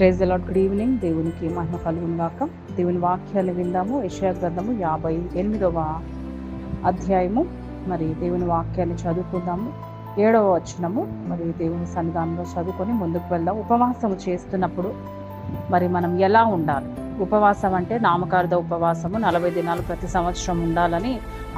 Praise lord good evening దేవునికి మహిమ కలుగునుగాక. దేవుని వాక్యాలు విందాము. యెషయా గ్రంథము యాభై ఎనిమిదవ అధ్యాయము. మరి దేవుని వాక్యాన్ని చదువుకుందాము. ఏడవ వచనము. మరి దేవుని సన్నిధానంలో చదువుకొని ముందుకు వెళ్దాం. ఉపవాసము చేస్తున్నప్పుడు మరి మనం ఎలా ఉండాలి? ఉపవాసం అంటే నామకార్థ ఉపవాసము. నలభై దినాలు ప్రతి సంవత్సరం ఉండాలని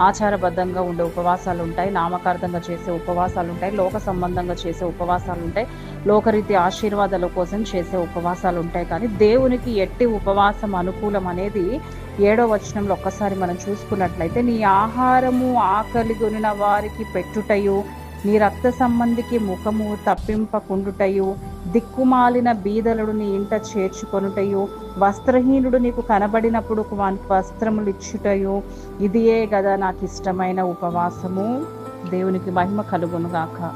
ఆచారబద్ధంగా ఉండే ఉపవాసాలు ఉంటాయి నామకార్థంగా చేసే ఉపవాసాలు ఉంటాయి లోక సంబంధంగా చేసే ఉపవాసాలు ఉంటాయి లోకరీతి ఆశీర్వాదాల కోసం చేసే ఉపవాసాలు ఉంటాయి కానీ దేవునికి ఎట్టి ఉపవాసం అనుకూలం అనేది ఏడో వచనంలో ఒక్కసారి మనం చూసుకున్నట్లయితే నీ ఆహారము ఆకలి కొనిన వారికి పెట్టుటయు నీ రక్త సంబంధికి ముఖము తప్పింపకుండుటయు దిక్కుమాలిన బీదలుడు నీ ఇంట చేర్చుకొనుటయు వస్త్రహీనుడు నీకు కనబడినప్పుడు వానికి వస్త్రములు ఇచ్చుటయు ఇదియే కదా నాకు ఇష్టమైన ఉపవాసము. దేవునికి మహిమ కలుగునుగాక.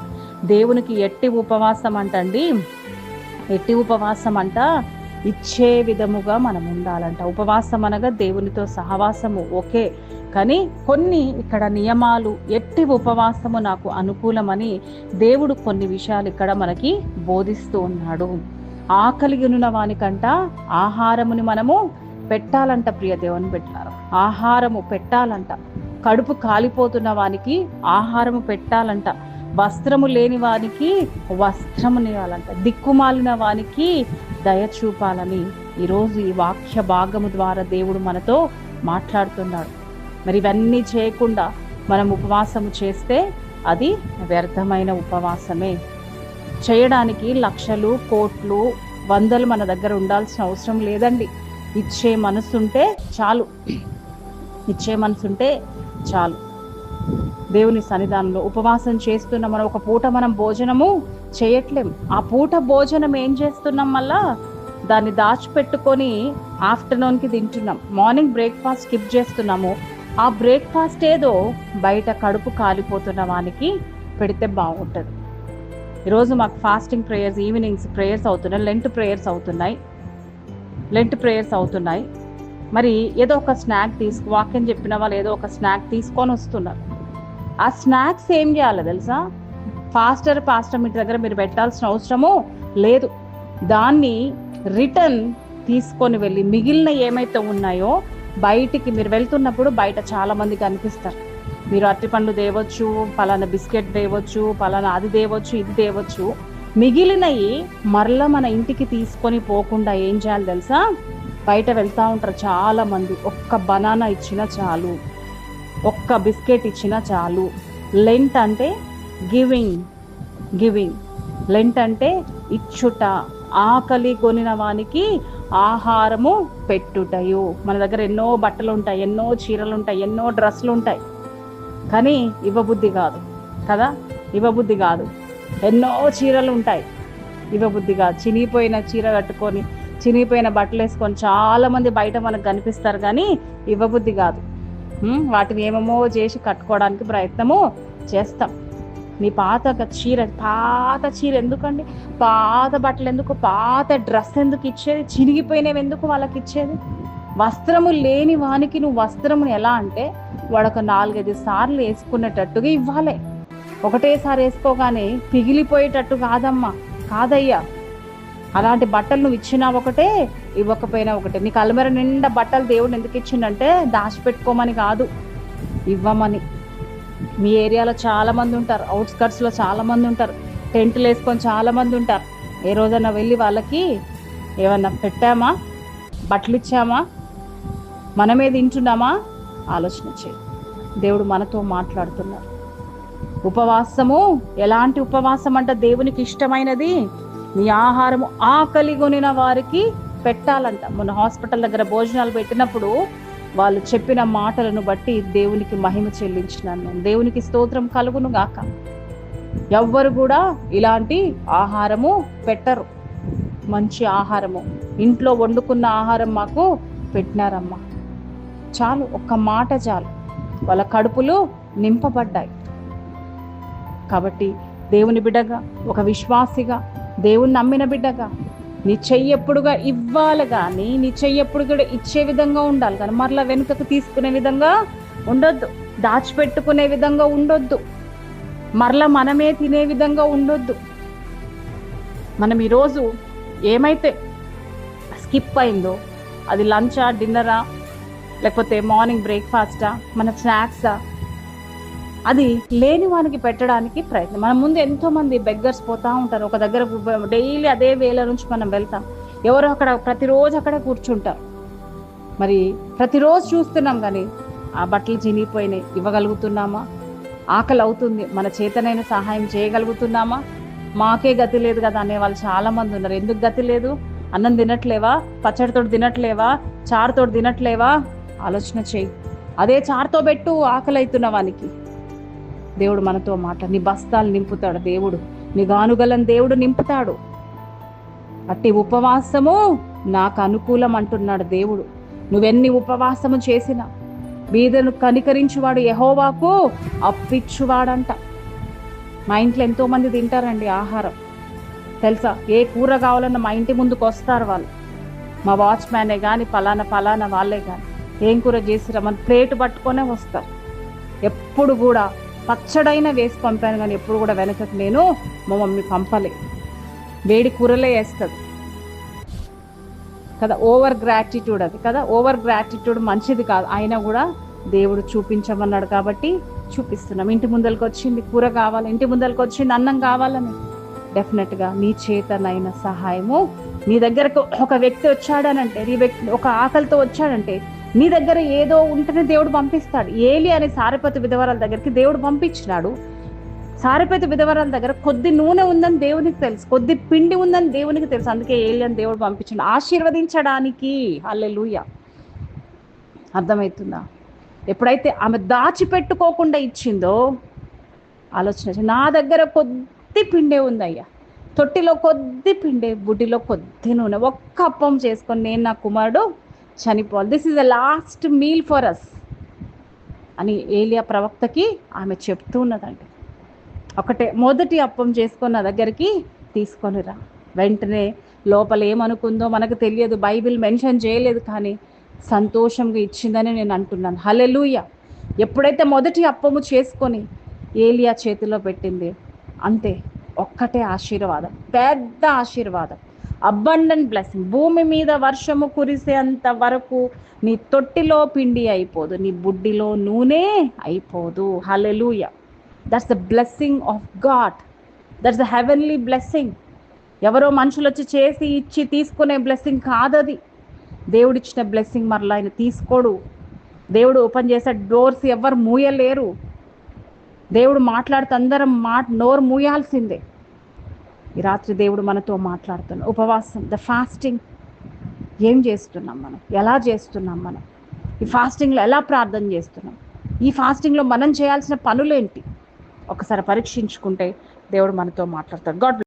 దేవునికి ఎట్టి ఉపవాసం అంటండి ఎట్టి ఉపవాసం అంట ఇచ్చే విధముగా మనం ఉండాలంట. ఉపవాసం అనగా దేవునితో సహవాసము ఓకే. కానీ కొన్ని ఇక్కడ నియమాలు ఎట్టి ఉపవాసము నాకు అనుకూలమని దేవుడు కొన్ని విషయాలు ఇక్కడ మనకి బోధిస్తూ ఉన్నాడు. ఆకలి వానికంట ఆహారముని మనము పెట్టాలంట ప్రియ దేవుని పెట్టారు ఆహారము పెట్టాలంట. కడుపు కాలిపోతున్న వానికి ఆహారము పెట్టాలంట. వస్త్రము లేని వానికి వస్త్రము నేయాలంట దిక్కుమాలిన వానికి దయ చూపాలని. ఈరోజు ఈ వాక్య భాగము ద్వారా దేవుడు మనతో మాట్లాడుతున్నాడు. మరి ఇవన్నీ చేయకుండా మనం ఉపవాసము చేస్తే అది వ్యర్థమైన ఉపవాసమే. చేయడానికి లక్షలు కోట్లు వందలు మన దగ్గర ఉండాల్సిన అవసరం లేదండి. ఇచ్చే మనసుంటే చాలు. ఇచ్చే మనసుంటే చాలు. దేవుని సన్నిధానంలో ఉపవాసం చేస్తున్న మనం ఒక పూట మనం భోజనము చేయట్లేం. ఆ పూట భోజనం ఏం చేస్తున్నాం మళ్ళా? దాన్ని దాచిపెట్టుకొని ఆఫ్టర్నూన్కి తింటున్నాం. మార్నింగ్ బ్రేక్ఫాస్ట్ స్కిప్ చేస్తున్నాము. ఆ బ్రేక్ఫాస్ట్ ఏదో బయట కడుపు కాలిపోతున్న వానికి పెడితే బాగుంటుంది. ఈరోజు మాకు ఫాస్టింగ్ ప్రేయర్స్ ఈవినింగ్స్ ప్రేయర్స్ అవుతున్నాయి. లెంట్ ప్రేయర్స్ అవుతున్నాయి. లెంట్ ప్రేయర్స్ అవుతున్నాయి. మరి ఏదో ఒక స్నాక్ తీసుకు వాక్యం చెప్పిన వాళ్ళు ఏదో ఒక స్నాక్ తీసుకొని వస్తున్నారు. ఆ స్నాక్స్ ఏం చేయాలో తెలుసా? ఫాస్టర్ పాస్టర్ మీ దగ్గర మీరు పెట్టాల్సిన అవసరము లేదు. దాన్ని రిటర్న్ తీసుకొని వెళ్ళి మిగిలిన ఏమైతే ఉన్నాయో బయటికి మీరు వెళ్తున్నప్పుడు బయట చాలా మంది కనిపిస్తారు మీరు అరటిపండ్లు తేవచ్చు పలానా బిస్కెట్ తేవచ్చు పలానా అది తేవచ్చు ఇది తేవచ్చు. మిగిలినవి మరలా మన ఇంటికి తీసుకొని పోకుండా ఏం చేయాలి తెలుసా? బయట వెళ్తూ ఉంటారు చాలా మంది. ఒక్క బనానా ఇచ్చినా చాలు. ఒక్క బిస్కెట్ ఇచ్చినా చాలు. లెంట్ అంటే గివింగ్ గివింగ్. లెంట్ అంటే ఇచ్చుట ఆకలి కొనిన వానికి ఆహారము పెట్టుటయు. మన దగ్గర ఎన్నో బట్టలు ఉంటాయి ఎన్నో చీరలు ఉంటాయి ఎన్నో డ్రెస్సులు ఉంటాయి కానీ ఇవ్వబుద్ధి కాదు. కదా? ఇవ్వబుద్ధి కాదు. ఎన్నో చీరలు ఉంటాయి ఇవ్వబుద్ధి కాదు. చినిగిపోయిన చీర కట్టుకొని చినిగిపోయిన బట్టలు వేసుకొని చాలామంది బయట మనకు కనిపిస్తారు కానీ ఇవ్వబుద్ధి కాదు. వాటిని ఏమేమో చేసి కట్టుకోవడానికి ప్రయత్నము చేస్తాం. నీ పాత చీర పాత చీర ఎందుకండి? పాత బట్టలు ఎందుకు పాత డ్రెస్ ఎందుకు ఇచ్చేది? చినిగిపోయినవి ఎందుకు వాళ్ళకి ఇచ్చేది? వస్త్రము లేని వానికి నువ్వు వస్త్రమును ఎలా అంటే వాడు ఒక నాలుగైదు సార్లు వేసుకునేటట్టుగా ఇవ్వాలి. ఒకటేసారి వేసుకోగానే పిగిలిపోయేటట్టు కాదమ్మా కాదయ్యా. అలాంటి బట్టలు నువ్వు ఇచ్చినా ఒకటే ఇవ్వకపోయినా ఒకటే. నీకు అలమెర నిండా బట్టలు దేవుడు ఎందుకు ఇచ్చిండంటే దాచిపెట్టుకోమని కాదు ఇవ్వమని. మీ ఏరియాలో చాలా మంది ఉంటారు అవుట్స్కట్స్లో చాలా మంది ఉంటారు టెంట్లు వేసుకొని చాలా మంది ఉంటారు. ఏ రోజైనా వెళ్ళి వాళ్ళకి ఏమన్నా పెట్టామా? బట్టలు ఇచ్చామా? మనమే తింటున్నామా? ఆలోచన చేయి. దేవుడు మనతో మాట్లాడుతున్నారు. ఉపవాసము ఎలాంటి ఉపవాసం అంటే దేవునికి ఇష్టమైనది నీ ఆహారము ఆకలి కొనిన వారికి పెట్టాలంట. మన హాస్పిటల్ దగ్గర భోజనాలు పెట్టినప్పుడు వాళ్ళు చెప్పిన మాటలను బట్టి దేవునికి మహిమ చెల్లించినాను. నేను దేవునికి స్తోత్రం కలుగును గాక. ఎవ్వరు కూడా ఇలాంటి ఆహారము పెట్టరు. మంచి ఆహారము. ఇంట్లో వండుకున్న ఆహారం మాకు పెట్టినారమ్మా. చాలు ఒక్క మాట చాలు. వాళ్ళ కడుపులు నింపబడ్డాయి. కాబట్టి దేవుని బిడగా ఒక విశ్వాసిగా దేవుణ్ణి నమ్మిన బిడ్డగా నీ చెయ్యి ఎప్పుడుగా ఇవ్వాలి కానీ నీ చెయ్యి ఎప్పుడు కూడా ఇచ్చే విధంగా ఉండాలి. కానీ మరలా వెనుకకు తీసుకునే విధంగా ఉండొద్దు. దాచిపెట్టుకునే విధంగా ఉండొద్దు. మరలా మనమే తినే విధంగా ఉండొద్దు. మనం ఈరోజు ఏమైతే స్కిప్ అయిందో అది లంచా డిన్నరా లేకపోతే మార్నింగ్ బ్రేక్ఫాస్టా మన స్నాక్సా అది లేని వానికి పెట్టడానికి ప్రయత్నం. మన ముందు ఎంతో మంది బెగ్గర్స్ పోతా ఉంటారు. ఒక దగ్గర డైలీ అదే వేళ నుంచి మనం వెళ్తాం. ఎవరో అక్కడ ప్రతిరోజు అక్కడే కూర్చుంటారు. మరి ప్రతిరోజు చూస్తున్నాం కానీ ఆ బట్టలు చినిగిపోయినాయి. ఇవ్వగలుగుతున్నామా? ఆకలి అవుతుంది. మన చేతనైన సహాయం చేయగలుగుతున్నామా? మాకే గతి లేదు కదా అనే వాళ్ళు చాలా మంది ఉన్నారు. ఎందుకు గతి లేదు? అన్నం తినట్లేవా? పచ్చడితో తినట్లేవా? చారుతో తినట్లేవా? ఆలోచన చేయి. అదే చారుతో పెట్టు ఆకలి అవుతున్న వానికి. దేవుడు మనతో మాట నీ బస్తాలు నింపుతాడు దేవుడు. నీ గానుగలం దేవుడు నింపుతాడు. అట్టి ఉపవాసము నాకు అనుకూలం అంటున్నాడు దేవుడు. నువ్వెన్ని ఉపవాసము చేసినా బీదను కనికరించువాడు యహోవాకు అప్పిచ్చువాడంట. మా ఇంట్లో ఎంతోమంది తింటారండి ఆహారం. తెలుసా? ఏ కూర కావాలన్నా మా ఇంటి ముందుకు వస్తారు వాళ్ళు. మా వాచ్మ్యానే కానీ పలానా పలానా వాళ్ళే కానీ ఏం కూర చేసిరా మన ప్లేట్ పట్టుకొనే వస్తారు. ఎప్పుడు కూడా పచ్చడైనా వేసి పంపాను కానీ ఎప్పుడు కూడా వెనకకు నేను మా మమ్మీ పంపలే. వేడి కూరలే వేస్తుంది. కదా ఓవర్ గ్రాటిట్యూడ్ అది. కదా ఓవర్ గ్రాటిట్యూడ్ మంచిది కాదు. అయినా కూడా దేవుడు చూపించమన్నాడు కాబట్టి చూపిస్తున్నాం. ఇంటి ముందరికి వచ్చింది కూర కావాలి ఇంటి ముందరికి వచ్చింది అన్నం కావాలని. డెఫినెట్గా నీ చేతనైన సహాయము. నీ దగ్గరకు ఒక వ్యక్తి వచ్చాడనంటే ఈ వ్యక్తి ఒక ఆకలితో వచ్చాడంటే నీ దగ్గర ఏదో ఉంటేనే దేవుడు పంపిస్తాడు. ఏలి అనే సారపతి విధవరాల దగ్గరికి దేవుడు పంపించినాడు. సారపతి విధవరాల దగ్గర కొద్ది నూనె ఉందని దేవునికి తెలుసు. కొద్ది పిండి ఉందని దేవునికి తెలుసు. అందుకే ఏలి అని దేవుడు పంపించాడు. ఆశీర్వదించడానికి. అల్లెలుయ అర్థమవుతుందా? ఎప్పుడైతే ఆమె దాచిపెట్టుకోకుండా ఇచ్చిందో ఆలోచన నా దగ్గర కొద్ది పిండే ఉందయ్యా. తొట్టిలో కొద్ది పిండే బుడ్డిలో కొద్ది నూనె. ఒక్క అప్పం చేసుకొని నేను నా కుమారుడు చనిపోవాలి. This is the last meal for us అని ఏలియా ప్రవక్తకి ఆమె చెప్తూ ఉన్నదండి ఒకటే మొదటి అప్పం చేసుకున్న దగ్గరికి తీసుకొని రా. వెంటనే లోపల ఏమనుకుందో మనకు తెలియదు బైబిల్ మెన్షన్ చేయలేదు కానీ సంతోషంగా ఇచ్చిందని నేను అంటున్నాను. హలెలూయ ఎప్పుడైతే మొదటి అప్పము చేసుకొని ఏలియా చేతిలో పెట్టింది అంతే ఒక్కటే ఆశీర్వాదం పెద్ద ఆశీర్వాదం. అబ్బండెంట్ బ్లెస్సింగ్ భూమి మీద వర్షము కురిసేంత వరకు నీ తొట్టిలో పిండి అయిపోదు నీ బుడ్డిలో నూనె అయిపోదు. Hallelujah that's the blessing of God that's the heavenly blessing ఎవరో మనుషులు వచ్చి చేసి ఇచ్చి తీసుకునే బ్లెస్సింగ్ కాదది. దేవుడిచ్చిన బ్లెస్సింగ్ మరలా ఆయన తీసుకోడు. దేవుడు ఓపెన్ చేసే డోర్స్ ఎవరు మూయలేరు. దేవుడు మాట్లాడితే అందరం మా నోరు మూయాల్సిందే. ఈ రాత్రి దేవుడు మనతో మాట్లాడుతున్నాడు ఉపవాసం ద ఫాస్టింగ్ ఏం చేస్తున్నాం మనం? ఎలా చేస్తున్నాం మనం? ఈ ఫాస్టింగ్లో ఎలా ప్రార్థన చేస్తున్నాం? ఈ ఫాస్టింగ్లో మనం చేయాల్సిన పనులేంటి? ఒకసారి పరీక్షించుకుంటే దేవుడు మనతో మాట్లాడతాడు. గాడ్